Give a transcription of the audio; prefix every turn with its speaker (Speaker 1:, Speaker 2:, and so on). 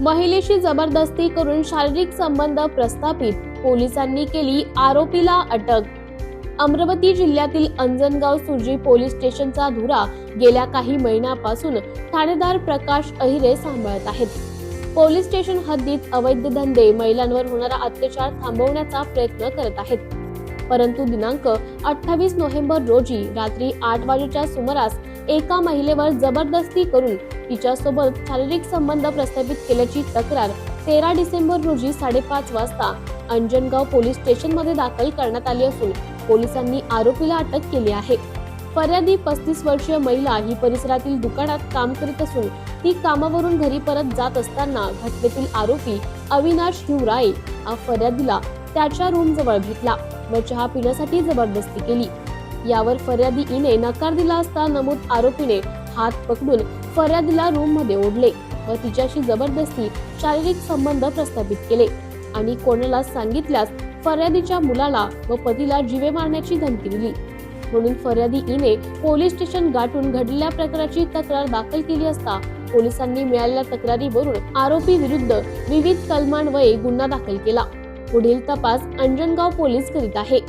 Speaker 1: महिलेशी जबरदस्ती करून शारीरिक संबंध प्रस्थापित पोलिसांनी केली आरोपीला अटक. अमरावती जिल्ह्यातील अंजनगाव सुरजी पोलीस स्टेशनचा धुरा गेल्या काही महिन्यापासून ठाणेदार प्रकाश अहिरे सांभाळत आहेत. पोलीस स्टेशन हद्दीत अवैध धंदे महिलांवर होणारा अत्याचार थांबवण्याचा प्रयत्न करत आहेत. परंतु दिनांक अठ्ठावीस नोव्हेंबर रोजी रात्री आठ वाजेच्या सुमारास एका महिलेवर जबरदस्ती करून तिच्यासोबत शारीरिक संबंध प्रस्थापित केल्याची तक्रार तेरा डिसेंबर रोजी साडेपाच वाजता अंजनगाव पोलीस स्टेशनमध्ये दाखल करण्यात आली असून पोलिसांनी आरोपीला अटक केली आहे. फर्यादी पस्तीस वर्षीय महिला ही परिसरातील दुकानात काम करीत असून ती कामावरून घरी परत जात असताना घटनेतील आरोपी अविनाश हिवराळे हा फर्यादीला त्याच्या रूम जवळ भेटला व चहा पिण्यासाठी जबरदस्ती केली. यावर फर्यादी इने नकार दिला असता नमूद आरोपीने हात पकडून फर्यादीला रूममध्ये ओढले व तिच्याशी जबरदस्ती शारीरिक संबंध प्रस्थापित केले. आणि कोणाला सांगितल्यास फर्यादीच्या मुलाला व पतीला जीवे मारण्याची धमकी दिली. म्हणून फर्यादी इने पोलीस स्टेशन गाठून घडलेल्या प्रकाराची तक्रार दाखल केली असता पोलिसांनी मिळालेल्या तक्रारीवरून आरोपी विरुद्ध विविध कलमांवये गुन्हा दाखल केला. पुढील तपास अंजनगाव पोलीस करीत आहे.